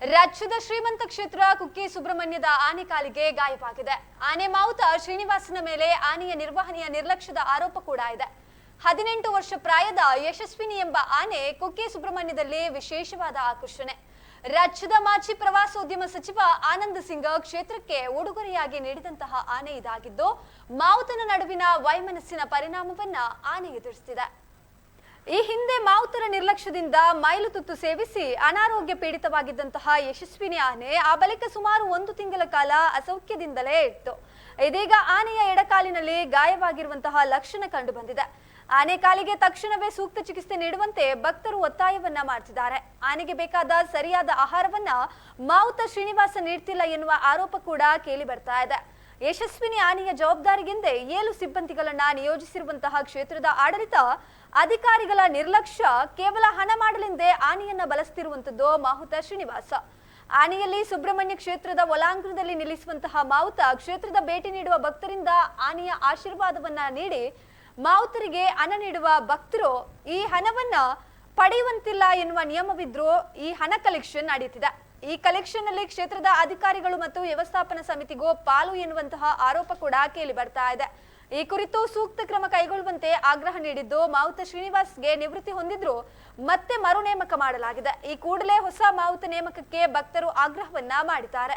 ರಾಜ್ಯದ ಶ್ರೀಮಂತ ಕ್ಷೇತ್ರ ಕುಕ್ಕೆ ಸುಬ್ರಹ್ಮಣ್ಯದ ಆನೆ ಕಾಲಿಗೆ ಗಾಯವಾಗಿದೆ. ಆನೆ ಮಾವುತ ಶ್ರೀನಿವಾಸನ ಮೇಲೆ ಆನೆಯ ನಿರ್ವಹಣೆಯ ನಿರ್ಲಕ್ಷ್ಯದ ಆರೋಪ ಕೂಡ ಇದೆ. ಹದಿನೆಂಟು ವರ್ಷ ಪ್ರಾಯದ ಯಶಸ್ವಿನಿ ಎಂಬ ಆನೆ ಕುಕ್ಕೆ ಸುಬ್ರಹ್ಮಣ್ಯದಲ್ಲಿ ವಿಶೇಷವಾದ ಆಕರ್ಷಣೆ. ರಾಜ್ಯದ ಮಾಜಿ ಪ್ರವಾಸೋದ್ಯಮ ಸಚಿವ ಆನಂದ್ ಸಿಂಗ್ ಕ್ಷೇತ್ರಕ್ಕೆ ಉಡುಗೊರೆಯಾಗಿ ನೀಡಿದಂತಹ ಆನೆ ಇದಾಗಿದ್ದು, ಮಾವುತನ ನಡುವಿನ ವೈಮನಸ್ಸಿನ ಪರಿಣಾಮವನ್ನ ಆನೆ ಎದುರಿಸುತ್ತಿದೆ ಈ ಹಿಂದೆ ಮಾವುತರ ನಿರ್ಲಕ್ಷ್ಯದಿಂದ ಮೈಲು ತುತ್ತು ಸೇವಿಸಿ ಅನಾರೋಗ್ಯ ಪೀಡಿತವಾಗಿದ್ದಂತಹ ಯಶಸ್ವಿನಿ ಆನೆ ಆ ಬಳಿಕ ಸುಮಾರು ಒಂದು ತಿಂಗಳ ಕಾಲ ಅಸೌಖ್ಯದಿಂದಲೇ ಇತ್ತು. ಇದೀಗ ಆನೆಯ ಎಡಕಾಲಿನಲ್ಲಿ ಗಾಯವಾಗಿರುವಂತಹ ಲಕ್ಷಣ ಕಂಡು ಬಂದಿದೆ ಆನೆ ಕಾಲಿಗೆ ತಕ್ಷಣವೇ ಸೂಕ್ತ ಚಿಕಿತ್ಸೆ ನೀಡುವಂತೆ ಭಕ್ತರು ಒತ್ತಾಯವನ್ನ ಮಾಡ್ತಿದ್ದಾರೆ. ಆನೆಗೆ ಬೇಕಾದ ಸರಿಯಾದ ಆಹಾರವನ್ನ ಮಾವುತ ಶ್ರೀನಿವಾಸ ನೀಡ್ತಿಲ್ಲ ಎನ್ನುವ ಆರೋಪ ಕೂಡ ಕೇಳಿ ಬರ್ತಾ ಇದೆ. ಯಶಸ್ವಿನಿ ಆನೆಯ ಜವಾಬ್ದಾರಿಗೆಂದೇ ಏಳು ಸಿಬ್ಬಂದಿಗಳನ್ನ ನಿಯೋಜಿಸಿರುವಂತಹ ಕ್ಷೇತ್ರದ ಆಡಳಿತ ಅಧಿಕಾರಿಗಳ ನಿರ್ಲಕ್ಷ್ಯ ಕೇವಲ ಹಣ ಮಾಡಲೆಂದೇ ಆನೆಯನ್ನ ಬಳಸ್ತಿರುವಂತದ್ದು ಮಾಹುತ ಶ್ರೀನಿವಾಸ. ಆನೆಯಲ್ಲಿ ಸುಬ್ರಹ್ಮಣ್ಯ ಕ್ಷೇತ್ರದ ಒಲಾಂಗಣದಲ್ಲಿ ನಿಲ್ಲಿಸುವಂತಹ ಮಾವುತ ಕ್ಷೇತ್ರದ ಭೇಟಿ ನೀಡುವ ಭಕ್ತರಿಂದ ಆನೆಯ ಆಶೀರ್ವಾದವನ್ನ ನೀಡಿ ಮಾವುತರಿಗೆ ಹಣ ನೀಡುವ ಭಕ್ತರು ಈ ಹಣವನ್ನ ಪಡೆಯುವಂತಿಲ್ಲ ಎನ್ನುವ ನಿಯಮವಿದ್ರೂ ಈ ಹಣ ಕಲೆಕ್ಷನ್ ನಡೆಯುತ್ತಿದೆ. ಈ ಕಲೆಕ್ಷನ್ನಲ್ಲಿ ಕ್ಷೇತ್ರದ ಅಧಿಕಾರಿಗಳು ಮತ್ತು ವ್ಯವಸ್ಥಾಪನಾ ಸಮಿತಿಗೂ ಪಾಲು ಎನ್ನುವಂತಹ ಆರೋಪ ಕೂಡ ಕೇಳಿ ಬರ್ತಾ ಇದೆ. ಈ ಕುರಿತು ಸೂಕ್ತ ಕ್ರಮ ಕೈಗೊಳ್ಳುವಂತೆ ಆಗ್ರಹ ನೀಡಿದ್ದು ಮಾವುತ ಶ್ರೀನಿವಾಸ್ಗೆ ನಿವೃತ್ತಿ ಹೊಂದಿದ್ರು ಮತ್ತೆ ಮರು ನೇಮಕ ಮಾಡಲಾಗಿದೆ. ಈ ಕೂಡಲೇ ಹೊಸ ಮಾವುತ ನೇಮಕಕ್ಕೆ ಭಕ್ತರು ಆಗ್ರಹವನ್ನ ಮಾಡಿದ್ದಾರೆ.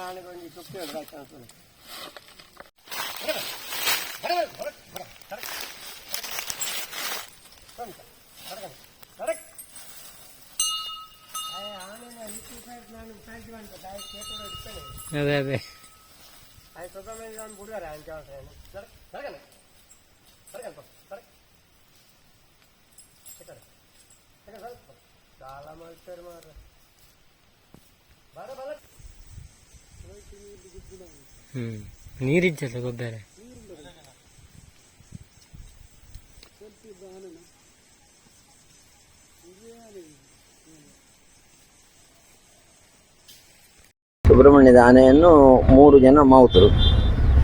ಆನೆ ಒಂದು ಸುತ್ತಿ ಹೊಡೆದಾಯ್ತು ಅನ್ಕೊಂಡು ನಾನು ಸಾಯ್ತು ಅಂತ ತಾಯಿ ಕೇಳ್ಕೊಂಡು ಇರ್ತೇನೆ ಅದೇ ಅದೇ ಆಯ್ತು ಸ್ವಲ್ಪ ಮೇಲೆ ನಾನು ಬಿಡುವಾರೆ ಅಂತ ಹೇಳ್ತೇನೆ ಸಾಲ ಮಾಡ್ತಾರೆ ಮಾರ ಬರ ಬರ ಹ್ಮ್. ನೀರಿದ್ದಲ್ಲ ಗೊಬ್ಬರ? ಸುಬ್ರಹ್ಮಣ್ಯದ ಆನೆಯನ್ನು ಮೂರು ಜನ ಮಾವುತರು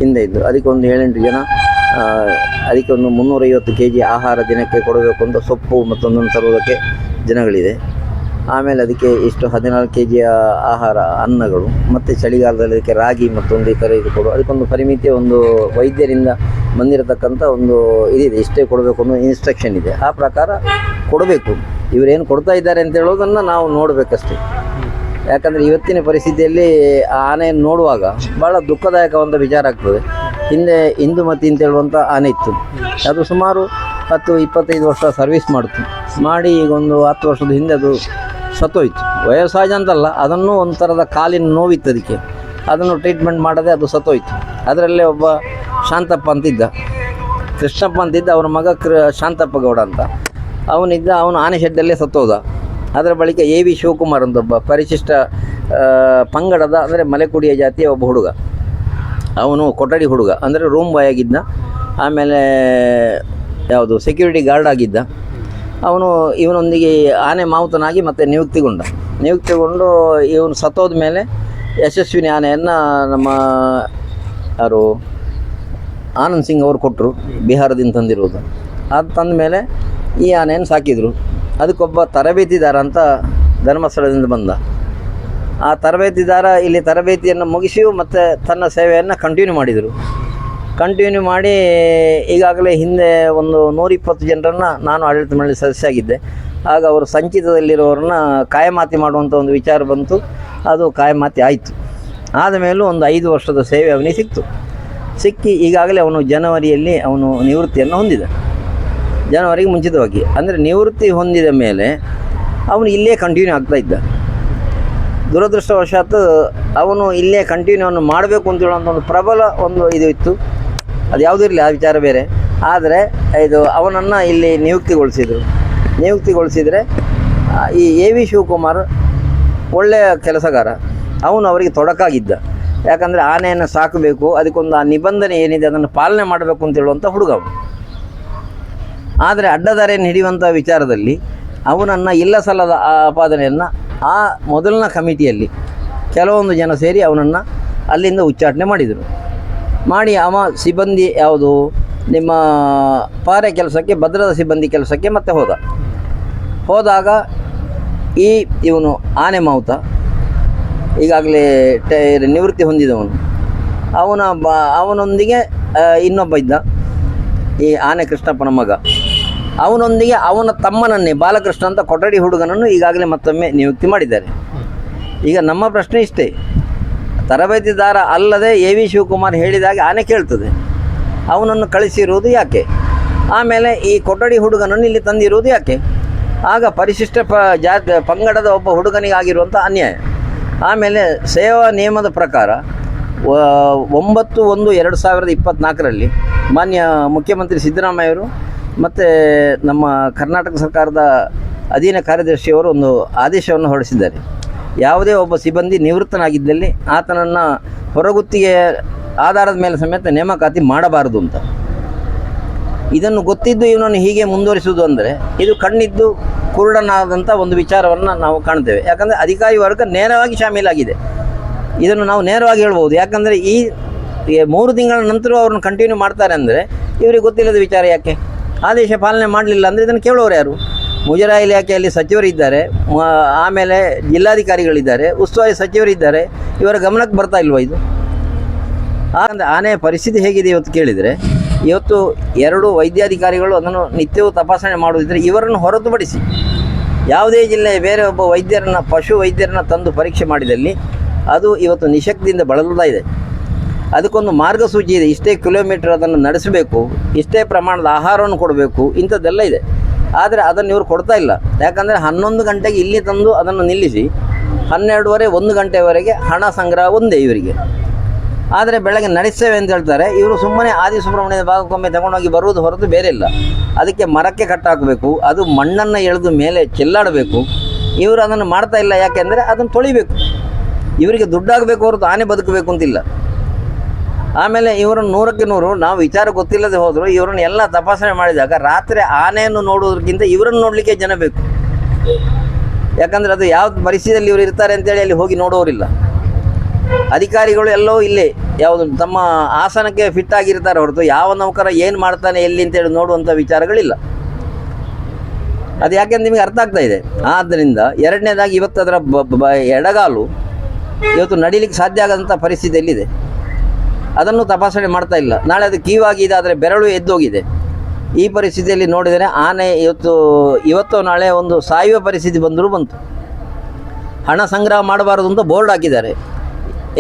ಹಿಂದೆ ಇದ್ದರು. ಅದಕ್ಕೊಂದು ಏಳೆಂಟು ಜನ ಅದಕ್ಕೊಂದು ಅದಕ್ಕೆ ಒಂದು ಮುನ್ನೂರೈವತ್ತು ಕೆ ಜಿ ಆಹಾರ ದಿನಕ್ಕೆ ಕೊಡಬೇಕು ಅಂತ ಸೊಪ್ಪು ಮತ್ತೊಂದನ್ನು ತರುವುದಕ್ಕೆ ಜನಗಳಿದೆ ಆಮೇಲೆ ಅದಕ್ಕೆ ಇಷ್ಟು ಹದಿನಾಲ್ಕು ಕೆ ಜಿಯ ಆಹಾರ, ಅನ್ನಗಳು, ಮತ್ತು ಚಳಿಗಾಲದಲ್ಲಿ ಅದಕ್ಕೆ ರಾಗಿ ಮತ್ತೊಂದು ಈ ಥರ ಇದು ಕೊಡು, ಅದಕ್ಕೊಂದು ಪರಿಮಿತಿ ಒಂದು ವೈದ್ಯರಿಂದ ಬಂದಿರತಕ್ಕಂಥ ಒಂದು ಇದಿದೆ. ಇಷ್ಟೇ ಕೊಡಬೇಕು ಅನ್ನೋ ಇನ್ಸ್ಟ್ರಕ್ಷನ್ ಇದೆ. ಆ ಪ್ರಕಾರ ಕೊಡಬೇಕು. ಇವರೇನು ಕೊಡ್ತಾ ಇದ್ದಾರೆ ಅಂತ ಹೇಳೋದನ್ನು ನಾವು ನೋಡಬೇಕಷ್ಟೇ. ಯಾಕಂದರೆ ಇವತ್ತಿನ ಪರಿಸ್ಥಿತಿಯಲ್ಲಿ ಆ ಆನೆಯನ್ನು ನೋಡುವಾಗ ಭಾಳ ದುಃಖದಾಯಕವಾದ ವಿಚಾರ ಆಗ್ತದೆ. ಹಿಂದೆ ಇಂದುಮತಿ ಅಂತ ಹೇಳುವಂಥ ಆನೆ ಇತ್ತು. ಅದು ಸುಮಾರು ಹತ್ತು ಇಪ್ಪತ್ತೈದು ವರ್ಷ ಸರ್ವಿಸ್ ಮಾಡ್ತು. ಮಾಡಿ ಈಗ ಒಂದು ಹತ್ತು ವರ್ಷದ ಹಿಂದೆ ಅದು ಸತ್ತೋಯ್ತು. ವಯಸ್ಸಾಜ ಅಂತಲ್ಲ, ಅದನ್ನು ಒಂಥರದ ಕಾಲಿನ ನೋವಿತ್ತು ಅದಕ್ಕೆ. ಅದನ್ನು ಟ್ರೀಟ್ಮೆಂಟ್ ಮಾಡದೆ ಅದು ಸತ್ತೋಯ್ತು. ಅದರಲ್ಲೇ ಒಬ್ಬ ಶಾಂತಪ್ಪ ಅಂತಿದ್ದ. ಕೃಷ್ಣಪ್ಪ ಅಂತಿದ್ದ ಅವನ ಮಗ ಕೃ, ಶಾಂತಪ್ಪ ಗೌಡ ಅಂತ. ಅವನಿದ್ದ, ಅವನು ಆನೆ ಶೆಡ್ಡಲ್ಲೇ ಸತ್ತೋದ. ಅದರ ಬಳಿಕ ಎ ವಿ ಶಿವಕುಮಾರ್ ಅಂತ ಒಬ್ಬ ಪರಿಶಿಷ್ಟ ಪಂಗಡದ, ಅಂದರೆ ಮಲೆಕುಡಿಯ ಜಾತಿಯ ಒಬ್ಬ ಹುಡುಗ. ಅವನು ಕೊಠಡಿ ಹುಡುಗ, ಅಂದರೆ ರೂಮ್ ಬಾಯ್ ಆಗಿದ್ದ. ಆಮೇಲೆ ಯಾವುದು ಸೆಕ್ಯೂರಿಟಿ ಗಾರ್ಡ್ ಆಗಿದ್ದ. ಅವನು ಇವನೊಂದಿಗೆ ಆನೆ ಮಾವುತನಾಗಿ ಮತ್ತೆ ನಿಯುಕ್ತಿಗೊಂಡ. ನಿಯುಕ್ತಿಗೊಂಡು ಇವನು ಸತ್ತೋದ ಮೇಲೆ ಯಶಸ್ವಿನಿ ಆನೆಯನ್ನು ನಮ್ಮ ಯಾರು ಆನಂದ್ ಸಿಂಗ್ ಅವರು ಕೊಟ್ಟರು ಬಿಹಾರದಿಂದ ತಂದಿರುವುದು ಅದು ತಂದ ಮೇಲೆ ಈ ಆನೆಯನ್ನು ಸಾಕಿದರು. ಅದಕ್ಕೊಬ್ಬ ತರಬೇತಿದಾರ ಅಂತ ಧರ್ಮಸ್ಥಳದಿಂದ ಬಂದ. ಆ ತರಬೇತಿದಾರ ಇಲ್ಲಿ ತರಬೇತಿಯನ್ನು ಮುಗಿಸಿ ಮತ್ತು ತನ್ನ ಸೇವೆಯನ್ನು ಕಂಟಿನ್ಯೂ ಮಾಡಿದರು. ಕಂಟಿನ್ಯೂ ಮಾಡಿ, ಈಗಾಗಲೇ ಹಿಂದೆ ಒಂದು ನೂರಿಪ್ಪತ್ತು ಜನರನ್ನು ನಾನು ಆಡಳಿತ ಮಂಡಳಿ ಸದಸ್ಯ ಆಗಿದ್ದೆ. ಆಗ ಅವರು ಸಂಚಿತದಲ್ಲಿರೋರನ್ನ ಕಾಯಮಾತಿ ಮಾಡುವಂಥ ಒಂದು ವಿಚಾರ ಬಂತು. ಅದು ಕಾಯಮಾತಿ ಆಯಿತು. ಆದ ಮೇಲೂ ಒಂದು ಐದು ವರ್ಷದ ಸೇವೆ ಅವನಿಗೆ ಸಿಕ್ತು. ಸಿಕ್ಕಿ ಈಗಾಗಲೇ ಅವನು ಜನವರಿಯಲ್ಲಿ ಅವನು ನಿವೃತ್ತಿಯನ್ನು ಹೊಂದಿದ. ಜನವರಿಗೆ ಮುಂಚಿತವಾಗಿ. ಅಂದರೆ ನಿವೃತ್ತಿ ಹೊಂದಿದ ಮೇಲೆ ಅವನು ಇಲ್ಲೇ ಕಂಟಿನ್ಯೂ ಆಗ್ತಾ ಇದ್ದ. ದುರದೃಷ್ಟವಶಾತ್ ಅವನು ಇಲ್ಲೇ ಕಂಟಿನ್ಯೂ ಅವನು ಮಾಡಬೇಕು ಅಂತ ಹೇಳುವಂಥ ಒಂದು ಪ್ರಬಲ ಒಂದು ಇದು ಇತ್ತು. ಅದು ಯಾವುದೂ ಇರಲಿ, ಆ ವಿಚಾರ ಬೇರೆ. ಆದರೆ ಇದು ಅವನನ್ನು ಇಲ್ಲಿ ನಿಯುಕ್ತಿಗೊಳಿಸಿದರು. ನಿಯುಕ್ತಿಗೊಳಿಸಿದರೆ ಈ ಎ ವಿ ಶಿವಕುಮಾರ್ ಒಳ್ಳೆಯ ಕೆಲಸಗಾರ. ಅವನು ಅವರಿಗೆ ತೊಡಕಾಗಿದ್ದ. ಯಾಕಂದರೆ ಆನೆಯನ್ನು ಸಾಕಬೇಕು, ಅದಕ್ಕೊಂದು ಆ ನಿಬಂಧನೆ ಏನಿದೆ ಅದನ್ನು ಪಾಲನೆ ಮಾಡಬೇಕು ಅಂತ ಹೇಳುವಂಥ ಹುಡುಗ ಆದರೆ ಅಡ್ಡದಾರಿಯನ್ನು ಹಿಡಿಯುವಂಥ ವಿಚಾರದಲ್ಲಿ ಅವನನ್ನು ಇಲ್ಲ ಸಲ್ಲದ ಆಪಾದನೆಯನ್ನು ಆ ಮೊದಲನ ಕಮಿಟಿಯಲ್ಲಿ ಕೆಲವೊಂದು ಜನ ಸೇರಿ ಅವನನ್ನು ಅಲ್ಲಿಂದ ಉಚ್ಚಾಟನೆ ಮಾಡಿದರು. ಮಾಡಿ ಅವ ಸಿಬ್ಬಂದಿ ಯಾವುದು? ನಿಮ್ಮ ಪಾರೆ ಕೆಲಸಕ್ಕೆ, ಭದ್ರದ ಸಿಬ್ಬಂದಿ ಕೆಲಸಕ್ಕೆ ಮತ್ತೆ ಹೋದ. ಹೋದಾಗ ಈ ಇವನು ಆನೆ ಮಾವುತ, ಈಗಾಗಲೇ ನಿವೃತ್ತಿ ಹೊಂದಿದವನು. ಅವನ ಬ, ಅವನೊಂದಿಗೆ ಇನ್ನೊಬ್ಬ ಇದ್ದ, ಈ ಆನೆ ಕೃಷ್ಣಪ್ಪನ ಮಗ. ಅವನೊಂದಿಗೆ ಅವನ ತಮ್ಮನನ್ನೇ, ಬಾಲಕೃಷ್ಣ ಅಂತ ಕೊಠಡಿ ಹುಡುಗನನ್ನು ಈಗಾಗಲೇ ಮತ್ತೊಮ್ಮೆ ನಿಯುಕ್ತಿ ಮಾಡಿದ್ದಾರೆ. ಈಗ ನಮ್ಮ ಪ್ರಶ್ನೆ ಇಷ್ಟೇ. ತರಬೇತಿದಾರ ಅಲ್ಲದೆ ಎ ವಿ ಶಿವಕುಮಾರ್ ಹೇಳಿದಾಗ ಆನೆ ಕೇಳ್ತದೆ. ಅವನನ್ನು ಕಳಿಸಿರುವುದು ಯಾಕೆ? ಆಮೇಲೆ ಈ ಕೊಠಡಿ ಹುಡುಗನನ್ನು ಇಲ್ಲಿ ತಂದಿರುವುದು ಯಾಕೆ? ಆಗ ಪರಿಶಿಷ್ಟ ಪ ಜಾತಿ ಪಂಗಡದ ಒಬ್ಬ ಹುಡುಗನಿಗಾಗಿರುವಂಥ ಅನ್ಯಾಯ. ಆಮೇಲೆ ಸೇವಾ ನಿಯಮದ ಪ್ರಕಾರ ಒಂಬತ್ತು ಒಂದು ಎರಡು ಸಾವಿರದ ಇಪ್ಪತ್ತ್ನಾಲ್ಕರಲ್ಲಿ ಮಾನ್ಯ ಮುಖ್ಯಮಂತ್ರಿ ಸಿದ್ದರಾಮಯ್ಯವರು ಮತ್ತು ನಮ್ಮ ಕರ್ನಾಟಕ ಸರ್ಕಾರದ ಅಧೀನ ಕಾರ್ಯದರ್ಶಿಯವರು ಒಂದು ಆದೇಶವನ್ನು ಹೊರಡಿಸಿದ್ದಾರೆ. ಯಾವುದೇ ಒಬ್ಬ ಸಿಬ್ಬಂದಿ ನಿವೃತ್ತನಾಗಿದ್ದಲ್ಲಿ ಆತನನ್ನು ಹೊರಗುತ್ತಿಗೆ ಆಧಾರದ ಮೇಲೆ ಸಮೇತ ನೇಮಕಾತಿ ಮಾಡಬಾರದು ಅಂತ. ಇದನ್ನು ಗೊತ್ತಿದ್ದು ಇವನನ್ನು ಹೀಗೆ ಮುಂದುವರಿಸುವುದು ಅಂದರೆ ಇದು ಕಣ್ಣಿದ್ದು ಕುರುಡನಾದಂಥ ಒಂದು ವಿಚಾರವನ್ನು ನಾವು ಕಾಣ್ತೇವೆ. ಯಾಕಂದರೆ ಅಧಿಕಾರಿ ವರ್ಗ ನೇರವಾಗಿ ಶಾಮೀಲಾಗಿದೆ. ಇದನ್ನು ನಾವು ನೇರವಾಗಿ ಹೇಳ್ಬೋದು ಯಾಕಂದರೆ ಈ ಮೂರು ತಿಂಗಳ ನಂತರ ಅವ್ರನ್ನ ಕಂಟಿನ್ಯೂ ಮಾಡ್ತಾರೆ ಅಂದರೆ ಇವರಿಗೆ ಗೊತ್ತಿಲ್ಲದ ವಿಚಾರ ಯಾಕೆ? ಆದೇಶ ಪಾಲನೆ ಮಾಡಲಿಲ್ಲ ಅಂದರೆ ಇದನ್ನು ಕೇಳೋರು ಯಾರು? ಮುಜರಾಯಿ ಇಲಾಖೆಯಲ್ಲಿ ಸಚಿವರಿದ್ದಾರೆ. ಆಮೇಲೆ ಜಿಲ್ಲಾಧಿಕಾರಿಗಳಿದ್ದಾರೆ. ಉಸ್ತುವಾರಿ ಸಚಿವರಿದ್ದಾರೆ. ಇವರ ಗಮನಕ್ಕೆ ಬರ್ತಾ ಇಲ್ವ ಇದು? ಹಾಗಂದ್ರೆ ಆನೆಯ ಪರಿಸ್ಥಿತಿ ಹೇಗಿದೆ ಇವತ್ತು ಕೇಳಿದರೆ? ಇವತ್ತು ಎರಡು ವೈದ್ಯಾಧಿಕಾರಿಗಳು ಅದನ್ನು ನಿತ್ಯವೂ ತಪಾಸಣೆ ಮಾಡುವುದಿದ್ದರೆ ಇವರನ್ನು ಹೊರತುಪಡಿಸಿ ಯಾವುದೇ ಜಿಲ್ಲೆಯ ಬೇರೆ ಒಬ್ಬ ವೈದ್ಯರನ್ನು, ಪಶು ವೈದ್ಯರನ್ನು ತಂದು ಪರೀಕ್ಷೆ ಮಾಡಿದಲ್ಲಿ ಅದು ಇವತ್ತು ನಿಶಕ್ತಿಯಿಂದ ಬಳಲ್ತಾ ಇದೆ. ಅದಕ್ಕೊಂದು ಮಾರ್ಗಸೂಚಿ ಇದೆ. ಇಷ್ಟೇ ಕಿಲೋಮೀಟರ್ ಅದನ್ನು ನಡೆಸಬೇಕು. ಇಷ್ಟೇ ಪ್ರಮಾಣದ ಆಹಾರವನ್ನು ಕೊಡಬೇಕು. ಇಂಥದ್ದೆಲ್ಲ ಇದೆ. ಆದರೆ ಅದನ್ನು ಇವರು ಕೊಡ್ತಾ ಇಲ್ಲ. ಯಾಕಂದರೆ ಹನ್ನೊಂದು ಗಂಟೆಗೆ ಇಲ್ಲಿ ತಂದು ಅದನ್ನು ನಿಲ್ಲಿಸಿ ಹನ್ನೆರಡುವರೆ, ಒಂದು ಗಂಟೆವರೆಗೆ ಹಣ ಸಂಗ್ರಹ ಒಂದೇ ಇವರಿಗೆ. ಆದರೆ ಬೆಳಗ್ಗೆ ನಡೆಸ್ತೇವೆ ಅಂತ ಹೇಳ್ತಾರೆ. ಇವರು ಸುಮ್ಮನೆ ಆದಿ ಸುಬ್ರಹ್ಮಣ್ಯದ ಭಾಗಕ್ಕೊಮ್ಮೆ ತಗೊಂಡೋಗಿ ಬರುವುದು ಹೊರತು ಬೇರೆ ಇಲ್ಲ. ಅದಕ್ಕೆ ಮರಕ್ಕೆ ಕಟ್ಟಾಕಬೇಕು, ಅದು ಮಣ್ಣನ್ನು ಎಳೆದು ಮೇಲೆ ಚೆಲ್ಲಾಡಬೇಕು. ಇವರು ಅದನ್ನು ಮಾಡ್ತಾ ಇಲ್ಲ ಯಾಕೆಂದರೆ ಅದನ್ನು ತೊಳಿಬೇಕು. ಇವರಿಗೆ ದುಡ್ಡಾಗಬೇಕು ಹೊರತು ಆನೆ ಬದುಕಬೇಕು ಅಂತಿಲ್ಲ. ಆಮೇಲೆ ಇವರನ್ನು ನೂರಕ್ಕೆ ನೂರು, ನಾವು ವಿಚಾರ ಗೊತ್ತಿಲ್ಲದೆ ಹೋದರೂ, ಇವರನ್ನು ಎಲ್ಲ ತಪಾಸಣೆ ಮಾಡಿದಾಗ ರಾತ್ರಿ ಆನೆಯನ್ನು ನೋಡುವುದಕ್ಕಿಂತ ಇವರನ್ನು ನೋಡಲಿಕ್ಕೆ ಜನ ಬೇಕು. ಯಾಕಂದರೆ ಅದು ಯಾವ ಪರಿಸ್ಥಿತಿಯಲ್ಲಿ ಇವರು ಇರ್ತಾರೆ ಅಂತೇಳಿ ಅಲ್ಲಿ ಹೋಗಿ ನೋಡೋರಿಲ್ಲ. ಅಧಿಕಾರಿಗಳು ಎಲ್ಲೋ ಇಲ್ಲೇ, ಯಾವುದು ತಮ್ಮ ಆಸನಕ್ಕೆ ಫಿಟ್ ಆಗಿರ್ತಾರೆ ಹೊರತು, ಯಾವ ನೌಕರ ಏನು ಮಾಡ್ತಾನೆ ಎಲ್ಲಿ ಅಂತೇಳಿ ನೋಡುವಂಥ ವಿಚಾರಗಳಿಲ್ಲ. ಅದು ಯಾಕೆಂದ್ರೆ ನಿಮಗೆ ಅರ್ಥ ಆಗ್ತಾ ಇದೆ? ಆದ್ದರಿಂದ ಎರಡನೇದಾಗಿ ಇವತ್ತು ಅದರ ಎಡಗಾಲು ಇವತ್ತು ನಡೀಲಿಕ್ಕೆ ಸಾಧ್ಯ ಆಗದಂಥ ಪರಿಸ್ಥಿತಿಯಲ್ಲಿದೆ. ಅದನ್ನು ತಪಾಸಣೆ ಮಾಡ್ತಾ ಇಲ್ಲ. ನಾಳೆ ಅದು ಕೀವಾಗಿ ಇದಾದರೆ ಬೆರಳು ಎದ್ದೋಗಿದೆ. ಈ ಪರಿಸ್ಥಿತಿಯಲ್ಲಿ ನೋಡಿದರೆ ಆನೆ ಇವತ್ತು ಇವತ್ತು ನಾಳೆ ಒಂದು ಸಾಯುವ ಪರಿಸ್ಥಿತಿ ಬಂದರೂ ಬಂತು. ಹಣ ಸಂಗ್ರಹ ಮಾಡಬಾರದು ಅಂತ ಬೋರ್ಡ್ ಹಾಕಿದ್ದಾರೆ.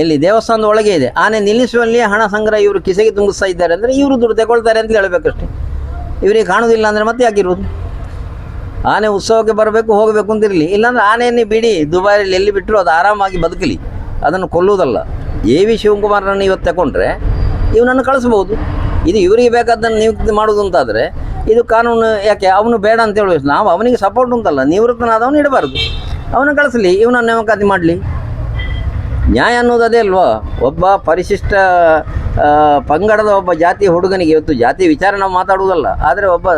ಇಲ್ಲಿ ದೇವಸ್ಥಾನದ ಒಳಗೆ ಇದೆ. ಆನೆ ನಿಲ್ಲಿಸುವಲ್ಲಿ ಹಣ ಸಂಗ್ರಹ ಇವರು ಕಿಸೆಗೆ ತುಂಬಿಸ್ತಾ ಇದ್ದಾರೆ ಅಂದರೆ ಇವರು ದುಡ್ಡು ತಗೊಳ್ತಾರೆ ಅಂತ ಹೇಳಬೇಕಷ್ಟೆ. ಇವರಿಗೆ ಕಾಣುವುದಿಲ್ಲ ಅಂದರೆ ಮತ್ತೆ ಯಾಕಿರುವುದು ಆನೆ ಉತ್ಸವಕ್ಕೆ ಬರಬೇಕು, ಹೋಗಬೇಕು ಅಂತಿರಲಿ ಇಲ್ಲಾಂದ್ರೆ ಆನೆಯನ್ನೇ ಬಿಡಿ, ದುಬಾರಿಯಲ್ಲಿ ಎಲ್ಲಿ ಬಿಟ್ಟರು ಅದು ಆರಾಮಾಗಿ ಬದುಕಲಿ. ಅದನ್ನು ಕೊಲ್ಲುವುದಲ್ಲ. ಎ ವಿ ಶಿವಕುಮಾರನನ್ನು ಇವತ್ತು ತಗೊಂಡ್ರೆ ಇವನನ್ನು ಕಳಿಸ್ಬೋದು ಇದು ಇವರಿಗೆ ಬೇಕಾದ್ದನ್ನು ನಿಯುಕ್ತಿ ಮಾಡೋದು ಅಂತಾದರೆ ಇದು ಕಾನೂನು ಯಾಕೆ ಅವನು ಬೇಡ ಅಂತ ಹೇಳಬೇಕು ನಾವು ಅವನಿಗೆ ಸಪೋರ್ಟ್ ಉಂಟಲ್ಲ, ನಿವೃತ್ತನಾದವನು ಇಡಬಾರ್ದು. ಅವನು ಕಳಿಸಲಿ, ಇವನನ್ನು ನೇಮಕಾತಿ ಮಾಡಲಿ? ನ್ಯಾಯ ಅನ್ನೋದು ಅದೇ ಅಲ್ವಾ? ಒಬ್ಬ ಪರಿಶಿಷ್ಟ ಪಂಗಡದ ಒಬ್ಬ ಜಾತಿ ಹುಡುಗನಿಗೆ ಇವತ್ತು ಜಾತಿ ವಿಚಾರ ನಾವು ಮಾತಾಡುವುದಲ್ಲ, ಆದರೆ ಒಬ್ಬ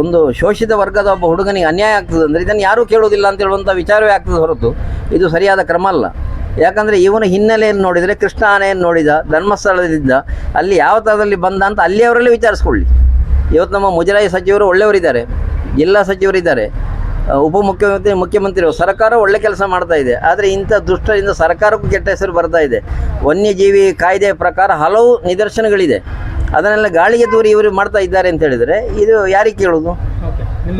ಒಂದು ಶೋಷಿತ ವರ್ಗದ ಒಬ್ಬ ಹುಡುಗನಿಗೆ ಅನ್ಯಾಯ ಆಗ್ತದೆ ಅಂದರೆ ಇದನ್ನು ಯಾರೂ ಕೇಳುವುದಿಲ್ಲ ಅಂತ ಹೇಳುವಂಥ ವಿಚಾರವೇ ಆಗ್ತದೆ ಹೊರತು. ಇದು ಸರಿಯಾದ ಕ್ರಮ ಅಲ್ಲ. ಯಾಕಂದರೆ ಇವನ ಹಿನ್ನೆಲೆಯನ್ನು ನೋಡಿದರೆ ಕೃಷ್ಣ ಆನೆಯನ್ನು ನೋಡಿದ, ಧರ್ಮಸ್ಥಳದಿಂದ ಅಲ್ಲಿ ಯಾವ ಥರದಲ್ಲಿ ಬಂದ ಅಂತ ಅಲ್ಲಿಯವರಲ್ಲೇ ವಿಚಾರಿಸ್ಕೊಳ್ಳಿ. ಇವತ್ತು ನಮ್ಮ ಮುಜರಾಯಿ ಸಚಿವರು ಒಳ್ಳೆಯವರಿದ್ದಾರೆ, ಜಿಲ್ಲಾ ಸಚಿವರಿದ್ದಾರೆ ಉಪಮುಖ್ಯಮಂತ್ರಿ, ಮುಖ್ಯಮಂತ್ರಿ, ಸರ್ಕಾರ ಒಳ್ಳೆ ಕೆಲಸ ಮಾಡ್ತಾ ಇದೆ. ಆದರೆ ಇಂಥ ದುಷ್ಟರಿಂದ ಸರ್ಕಾರಕ್ಕೂ ಕೆಟ್ಟ ಹೆಸರು ಬರ್ತಾ ಇದೆ. ವನ್ಯಜೀವಿ ಕಾಯ್ದೆ ಪ್ರಕಾರ ಹಲವು ನಿದರ್ಶನಗಳಿದೆ. ಅದನ್ನೆಲ್ಲ ಗಾಳಿಗೆ ದೂರಿ ಇವರು ಮಾಡ್ತಾ ಇದ್ದಾರೆ ಅಂತ ಹೇಳಿದರೆ ಇದು ಯಾರಿಗೆ ಕೇಳೋದು?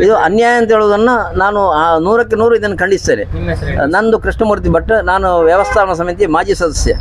ಇದು ಅನ್ಯಾಯ ಅಂತ ಹೇಳೋದನ್ನು ನಾನು ನೂರಕ್ಕೆ ನೂರು ಇದನ್ನು ಖಂಡಿಸ್ತೇನೆ. ನಂದು ಕೃಷ್ಣಮೂರ್ತಿ ಭಟ್ ನಾನು ವ್ಯವಸ್ಥಾಪನಾ ಸಮಿತಿ ಮಾಜಿ ಸದಸ್ಯ.